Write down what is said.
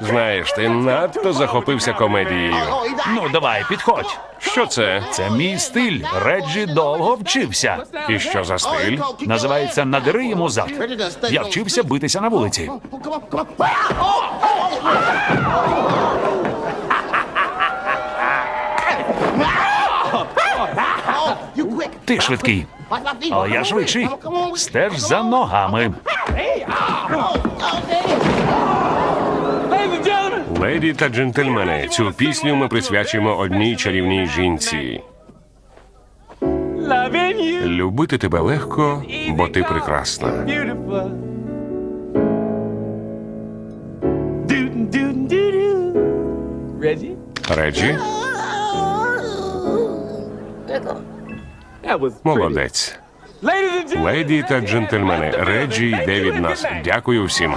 Знаєш, ти надто захопився комедією. Ну, давай, підходь. Що це? Це мій стиль. Реджі довго вчився. І що за стиль? Називається Надери йому зад. Я вчився битися на вулиці. Ти швидкий, але я швидший. Стеж за ногами. Леді та джентльмени, цю пісню ми присвячуємо одній чарівній жінці. Любити тебе легко, бо ти прекрасна. Реджі, молодець. Леді та джентльмени, Реджі йде від нас. Дякую всім.